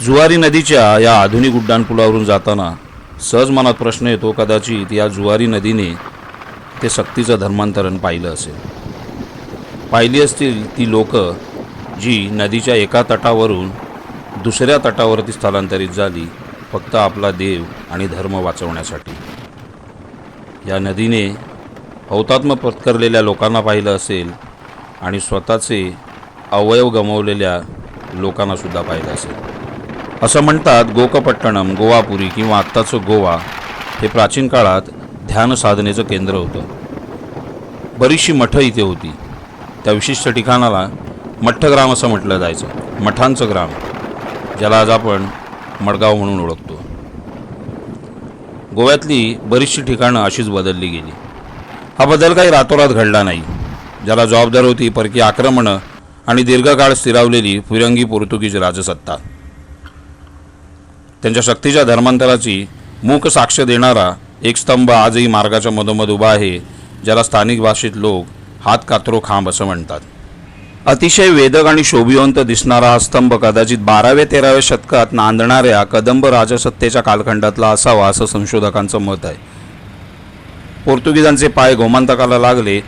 जुवारी नदीच्या या आधुनिक उड्डाणपुलावरून जाताना सहज मनात प्रश्न येतो कदाचित या जुवारी नदीने ते सक्तीचं धर्मांतरण पाहिलं असेल. पाहिली असतील ती लोक जी नदीच्या एका तटावरून दुसऱ्या तटावरती स्थलांतरित झाली फक्त आपला देव आणि धर्म वाचवण्यासाठी. या नदीने हौतात्म पत्करलेल्या लोकांना पाहिलं असेल आणि स्वतःचे अवयव गमावलेल्या लोकांनासुद्धा पाहिलं असेल. असं म्हणतात गोकपट्टणम गोवापुरी किंवा आत्ताचं गोवा हे प्राचीन काळात ध्यान साधनेचं केंद्र होतं. बरीचशी मठं इथे होती. त्या विशिष्ट ठिकाणाला मठ्ठग्राम असं म्हटलं जायचं. मठांचं ग्राम ज्याला आज आपण मडगाव म्हणून ओळखतो. गोव्यातली बरीचशी ठिकाणं अशीच बदलली गेली. हा बदल काही रातोरात घडला नाही. ज्याला जबाबदार होती परकी आक्रमणं आणि दीर्घकाळ स्थिरावलेली फिरंगी पोर्तुगीज राजसत्ता. त्यांच्या शक्तीच्या धर्मांतराची मूक साक्ष देणारा एक स्तंभ आजही मार्गाच्या मधोमध उभा आहे ज्याला स्थानिक भाषेत लोक हात कात्रो खांब असं म्हणतात. अतिशय वेदक आणि शोभिवंत दिसणारा हा स्तंभ कदाचित बाराव्या तेराव्या शतकात नांदणाऱ्या कदंब राजसत्तेच्या कालखंडातला असावा असं संशोधकांचं मत आहे. पोर्तुगीजांचे पाय गोमांतकाला लागले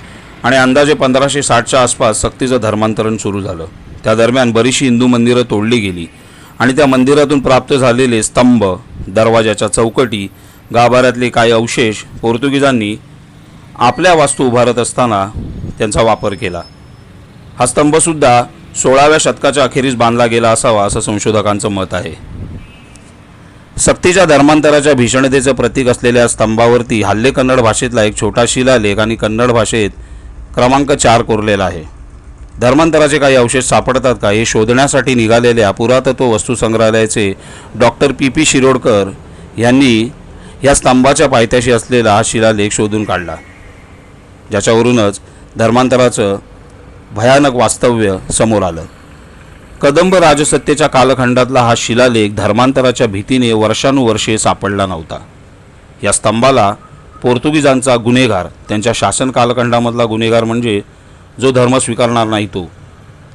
आणि अंदाजे पंधराशे साठच्या आसपास सक्तीचं धर्मांतरण सुरू झालं. त्या दरम्यान बरीचशी हिंदू मंदिरं तोडली गेली. आणि त्या मंदिरातून प्राप्त झालेले स्तंभ दरवाजाच्या चौकटी गाभाऱ्यातले काही अवशेष पोर्तुगीजांनी आपल्या वास्तू उभारत असताना त्यांचा वापर केला. हा स्तंभसुद्धा सोळाव्या शतकाच्या अखेरीस बांधला गेला असावा असं संशोधकांचं मत आहे. सक्तीच्या धर्मांतराच्या भीषणतेचं प्रतीक असलेल्या स्तंभावरती हल्ले कन्नड भाषेतला एक छोटा शिलालेख आणि कन्नड भाषेत क्रमांक चार कोरलेला आहे. धर्मांतराचे काही अवशेष सापडतात का हे शोधण्यासाठी निघालेल्या पुरातत्व वस्तू संग्रहालयाचे डॉक्टर पी पी शिरोडकर यांनी या स्तंभाच्या पायथ्याशी असलेला हा शिलालेख शोधून काढला. ज्याच्यावरूनच धर्मांतराचं भयानक वास्तव्य समोर आलं. कदंब राजसत्तेच्या कालखंडातला हा शिलालेख धर्मांतराच्या भीतीने वर्षानुवर्षे सापडला नव्हता. या स्तंभाला पोर्तुगीजांचा गुन्हेगार त्यांच्या शासन कालखंडामधला गुन्हेगार म्हणजे जो धर्म स्वीकारणार नाही तो.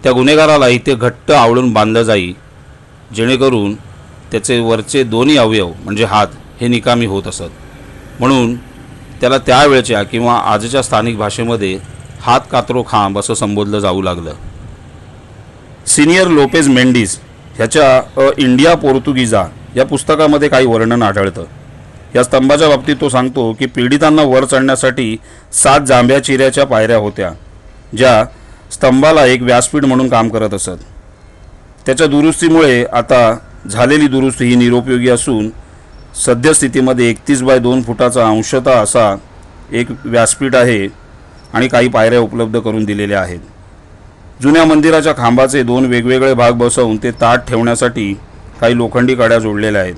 त्या गुन्हेगाराला इथे घट्ट आवळून बांधलं जाई जेणेकरून त्याचे वरचे दोन्ही अवयव म्हणजे हात हे निकामी होत असत. म्हणून त्याला त्यावेळच्या किंवा आजच्या स्थानिक भाषेमध्ये हात कात्रो खांब असं संबोधलं जाऊ लागलं. सिनियर लोपेज मेंडिस ह्याच्या अ इंडिया पोर्तुगीजा या पुस्तकामध्ये काही वर्णन आढळतं. या स्तंभाच्या बाबतीत तो सांगतो की पीडितांना वर चढण्यासाठी सात जांभ्या चिऱ्याच्या पायऱ्या होत्या. ज्या स्तंभाला एक व्यासपीठ म्हणून काम करत असत. त्याच्या दुरुस्तीमुळे आता झालेली दुरुस्ती ही निरुपयोगी असून सद्यस्थितीमध्ये एकतीस बाय दोन फुटाचा अंशतः असा एक व्यासपीठ आहे आणि काही पायऱ्या उपलब्ध करून दिलेल्या आहेत. जुन्या मंदिराच्या खांबाचे दोन वेगवेगळे भाग बसवून ते ताट ठेवण्यासाठी काही लोखंडी कड्या जोडलेल्या आहेत.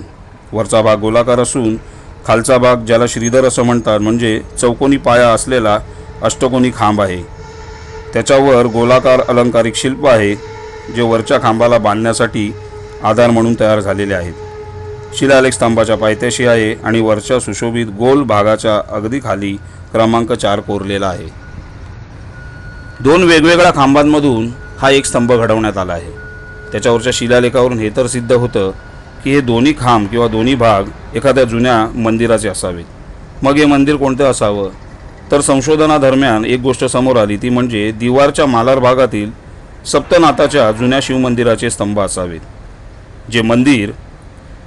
वरचा भाग गोलाकार असून खालचा भाग ज्याला श्रीधर असं म्हणतात म्हणजे चौकोनी पाया असलेला अष्टकोनी खांब आहे. त्याच्यावर गोलाकार अलंकारिक शिल्प आहे जे वरच्या खांबाला बांधण्यासाठी आधार म्हणून तयार झालेले आहेत. शिलालेख स्तंभाच्या पायथ्याशी आहे आणि वरच्या सुशोभित गोल भागाच्या अगदी खाली क्रमांक चार कोरलेला आहे. दोन वेगवेगळ्या खांबांमधून हा एक स्तंभ घडवण्यात आला आहे. त्याच्यावरच्या शिलालेखावरून हे तर सिद्ध होतं की हे दोन्ही खांब किंवा दोन्ही भाग एखाद्या जुन्या मंदिराचे असावेत. मग हे मंदिर कोणतं असावं? तर संशोधनादरम्यान एक गोष्ट समोर आली ती म्हणजे दिवारच्या मालार भागातील सप्तनाथाच्या जुन्या शिवमंदिराचे स्तंभ असावेत जे मंदिर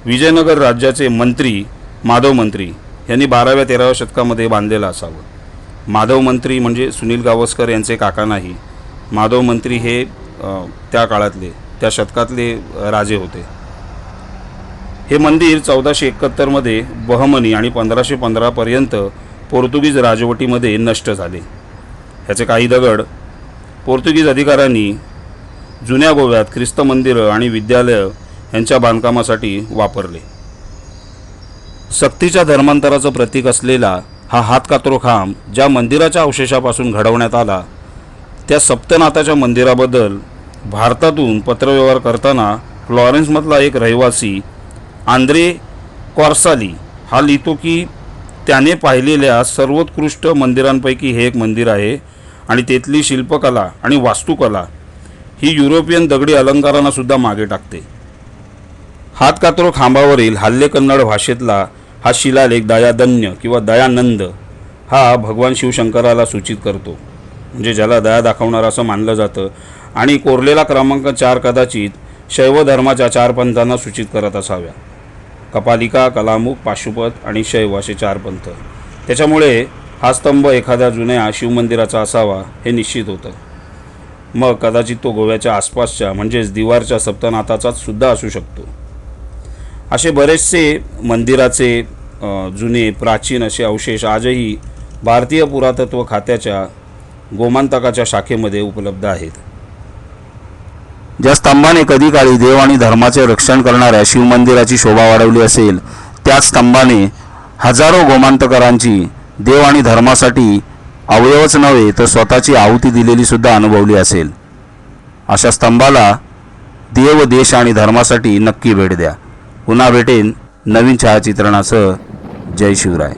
विजयनगर राज्याचे मंत्री माधव मंत्री यांनी बाराव्या तेराव्या शतकामध्ये बांधलेलं असावं. माधव मंत्री म्हणजे सुनील गावस्कर यांचे काका नाही माधव मंत्री हे त्या काळातले त्या शतकातले राजे होते. हे मंदिर चौदाशे एकाहत्तरमध्ये बहमनी आणि पंधराशे पंधरापर्यंत पोर्तुगीज राजवटीमध्ये नष्ट झाले. ह्याचे काही दगड पोर्तुगीज अधिकाऱ्यांनी जुन्या गोव्यात ख्रिस्त मंदिरं आणि विद्यालयं यांच्या बांधकामासाठी वापरले. सक्तीच्या धर्मांतराचं प्रतीक असलेला हा हातकात्रो खांब ज्या मंदिराच्या अवशेषापासून घडवण्यात आला त्या सप्तनाथाच्या मंदिराबद्दल भारतातून पत्रव्यवहार करताना फ्लॉरेन्समधला एक रहिवासी आंद्रे कॉर्साली हा लिहितो की त्याने पाहिलेल्या सर्वोत्कृष्ट मंदिरांपैकी हे एक मंदिर आहे आणि तेथली शिल्पकला आणि वास्तुकला ही युरोपियन दगडी अलंकारांना सुद्धा मागे टाकते. हातकात्रो खांबावरील हल्ले कन्नड भाषेतला हा शिलालेख दयादन्य किंवा दयानंद हा भगवान शिवशंकराला सूचित करतो. म्हणजे ज्याला दया दाखवणारा असं मानलं जातं आणि कोरलेला क्रमांक चार कदाचित शैव धर्माच्या चार पंथांना सूचित करत असाव्या. कपालिका कलामुख पाशुपत आणि शैव असे चार पंथ. त्याच्यामुळे हा स्तंभ एखाद्या जुन्या शिवमंदिराचा असावा हे निश्चित होतं. मग कदाचित तो गोव्याच्या आसपासच्या म्हणजेच दिवारच्या सप्तनाथाचाच सुद्धा असू शकतो. असे बरेचसे मंदिराचे जुने प्राचीन असे अवशेष आजही भारतीय पुरातत्व खात्याच्या गोमांतकाच्या शाखेमध्ये उपलब्ध आहेत. ज्या स्तंभाने कधी काळी देव आणि धर्माचे रक्षण करणाऱ्या शिवमंदिराची शोभा वाढवली असेल त्याच स्तंभाने हजारो गोमांतकरांची देव आणि धर्मासाठी अवयवच नव्हे तर स्वतःची आहुती दिलेली सुद्धा अनुभवली असेल. अशा स्तंभाला देव देश आणि धर्मासाठी नक्की भेट द्या. पुन्हा भेटेन नवीन छायाचित्रणासह जय शिवराय.